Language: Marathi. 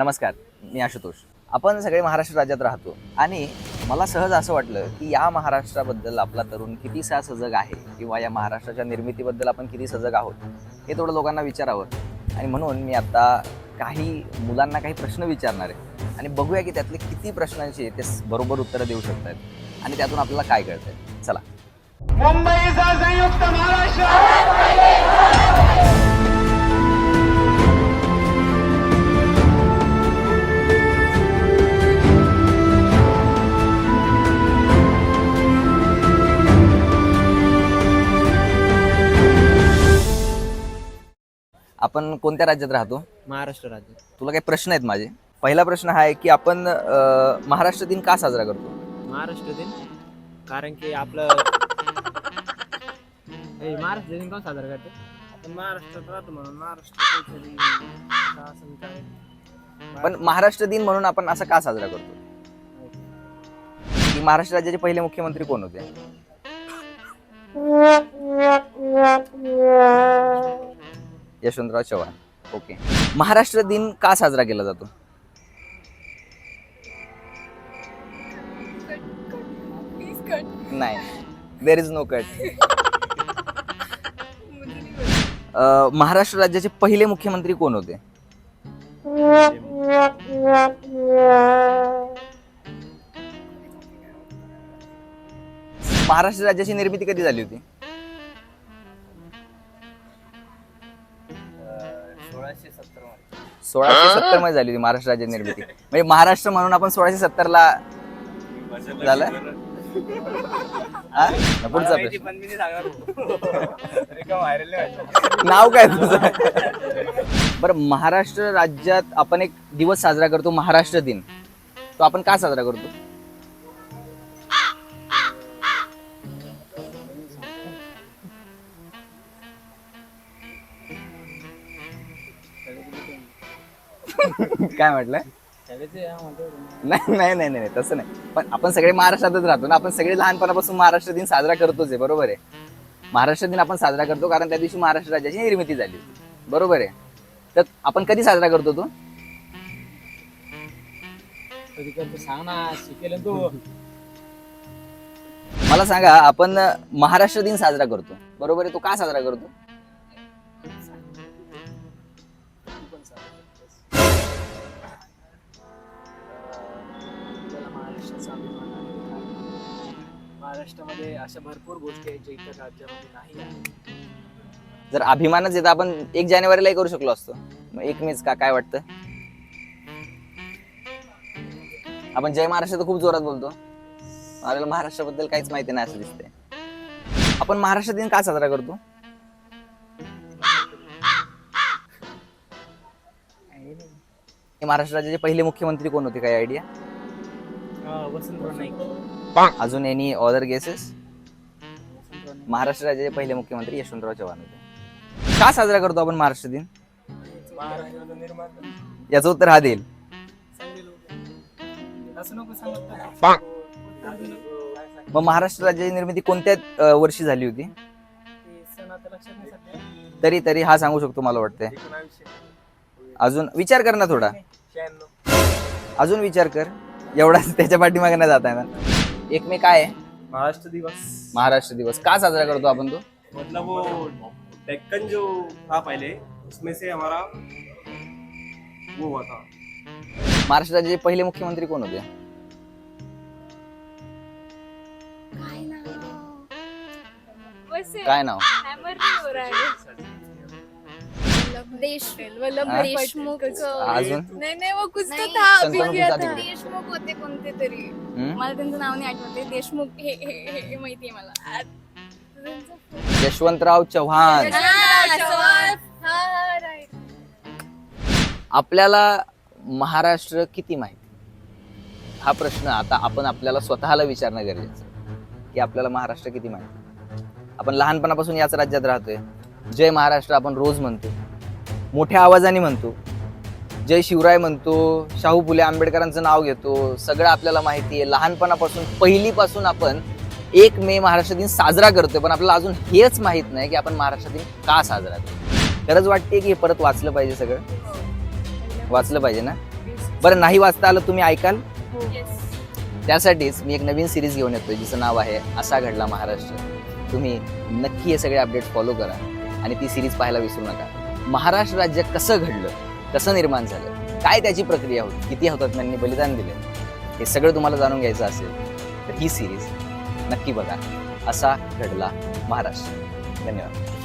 नमस्कार मी आशुतोष. आपण सगळे महाराष्ट्र राज्यात राहतो आणि मला सहज असं वाटलं की या महाराष्ट्राबद्दल आपला तरुण कितीसा सजग आहे किंवा या महाराष्ट्राच्या निर्मितीबद्दल आपण किती सजग आहोत हे थोडं लोकांना विचारावं. आणि म्हणून मी आता काही मुलांना काही प्रश्न विचारणार आहे. आणि बघूया की त्यातले किती प्रश्नांची ते बरोबर उत्तरं देऊ शकतात आणि त्यातून आपल्याला काय कळतंय. चला. मुंबईचा संयुक्त महाराष्ट्र! आपण कोणत्या राज्यात राहतो? महाराष्ट्र राज्य तुला काही प्रश्न आहेत माझे? पहिला प्रश्न हा आहे की आपण अं, महाराष्ट्र दिन का साजरा करतो? महाराष्ट्र दिन? कारण की आपलं हे महाराष्ट्र दिन कोण साजरा करते? आपण महाराष्ट्रात राहतो म्हणून महाराष्ट्र काहीतरी शासन काय? पण महाराष्ट्र दिन म्हणून आपण असं का साजरा करतो? की महाराष्ट्र राज्याचे पहिले मुख्यमंत्री कोण होते? यशवंतराव चव्हाण. ओके. महाराष्ट्र दिन का साजरा केला जातो? नाही. There is no cut Maharashtra राज्याचे पहिले मुख्यमंत्री कोण होते? महाराष्ट्र राज्याची निर्मिती कधी झाली होती? सोळाशे सत्तरमध्ये झाली होती महाराष्ट्र राज्याची निर्मिती. म्हणजे महाराष्ट्र म्हणून आपण सोळाशे सत्तर ला झालं? पुढचा प्रश्न. नाव काय तुझं? बरं महाराष्ट्र राज्यात आपण एक दिवस साजरा करतो महाराष्ट्र दिन. तो आपण का साजरा करतो? काय म्हटलं? नाही नाही नाही नाही तसं नाही. पण आपण सगळे महाराष्ट्रातच राहतो ना आपण सगळे लहानपणापासून महाराष्ट्र दिन साजरा करतोच आहे बरोबर आहे? महाराष्ट्र दिन आपण साजरा करतो कारण त्या दिवशी महाराष्ट्र राज्याची निर्मिती झाली होती बरोबर आहे? तर आपण कधी साजरा करतो तो? कधी करतो? सांग ना शिकेल तू. मला सांगा आपण महाराष्ट्र दिन साजरा करतो बरोबर आहे? तो का साजरा करतो? महाराष्ट्रामध्ये अशा भरपूर गोष्टी आहेत ज्या इतर राज्यामध्ये नाही आहेत. जर अभिमानच येतं आपण एक जानेवारीलाही करू शकलो असतो. मग एक मेच का काय वाटतं? आपण जय महाराष्ट्र तर खूप जोरात बोलतो. आपल्याला महाराष्ट्राबद्दल काहीच माहिती नाही असं दिसतंय. आपण महाराष्ट्र दिन का साजरा करतो? हे महाराष्ट्र राज्याचे पहिले मुख्यमंत्री कोण होते काय आयडिया वसंतराव नाईक. अजून एनी अदर गेसेस महाराष्ट्र राज्याचे पहिले मुख्यमंत्री यशवंतराव चव्हाण होते. का साजरा करतो आपण महाराष्ट्र दिन? महाराष्ट्राचं निर्माण याचं उत्तर हा देईल. मग महाराष्ट्र राज्याची निर्मिती कोणत्या वर्षी झाली होती? तरी तरी हा सांगू शकतो मला वाटतंय. अजून विचार कर ना थोडा. अजून विचार कर. एवढाच त्याच्या पाठीमागे नाही जात आहे ना एक मे काय आहे. महाराष्ट्र दिवस. महाराष्ट्र दिवस. का साजरा करतो आपण तो? मतलब वो डेक्कन जो था पहले उसमें से हमारा वो हुआ था। महाराष्ट्र राज्याचे पहिले मुख्यमंत्री कोण होते? काय नाव? वैसे काय नाव? हॅमर नाही हो रहा है देश? देशमुख अजून? नाही नाही वो कुछ तो नहीं, था अभी शंतनू गया प्रसाद था. इकडे. देशमुख होते कोणते तरी. हम्म? मला त्यांचं नाव नाही आठवते देशमुख हे हे हे- हे माहिती आहे मला. आ- यशवंतराव चव्हाण. हा, चव्हाण. हा, हा, right. आपल्याला महाराष्ट्र किती माहिती? हा प्रश्न आता आपण आपल्याला स्वतःला विचारणं गरजेचं आहे. की आपल्याला महाराष्ट्र किती माहिती? आपण लहानपणापासून याच राज्यात राहतोय. जय महाराष्ट्र आपण रोज म्हणतो मोठ्या आवाजाने म्हणतो. जय शिवराय म्हणतो शाहू फुले आंबेडकरांचं नाव घेतो सगळं आपल्याला माहिती आहे. लहानपणापासून पहिलीपासून आपण एक मे महाराष्ट्र दिन साजरा करतोय पण आपल्याला अजून हेच माहीत नाही की आपण महाराष्ट्र दिन का साजरा करतो खरंच वाटते की हे परत वाचलं पाहिजे सगळं? वाचलं पाहिजे ना? बरं नाही वाचता आलं तुम्ही ऐकाल? त्यासाठीच मी एक नवीन सिरीज घेऊन येतोय जिचं नाव आहे असा घडला महाराष्ट्र. तुम्ही नक्की हे सगळे अपडेट फॉलो करा आणि ती सिरीज पाहायला विसरू नका. महाराष्ट्र राज्य कसं घडलं कसं निर्माण झालं काय त्याची प्रक्रिया होती किती हौतात्म्यांनी बलिदान दिले हे सगळं तुम्हाला जाणून घ्यायचं असेल तर ही सिरीज नक्की बघा. असा घडला महाराष्ट्र. धन्यवाद.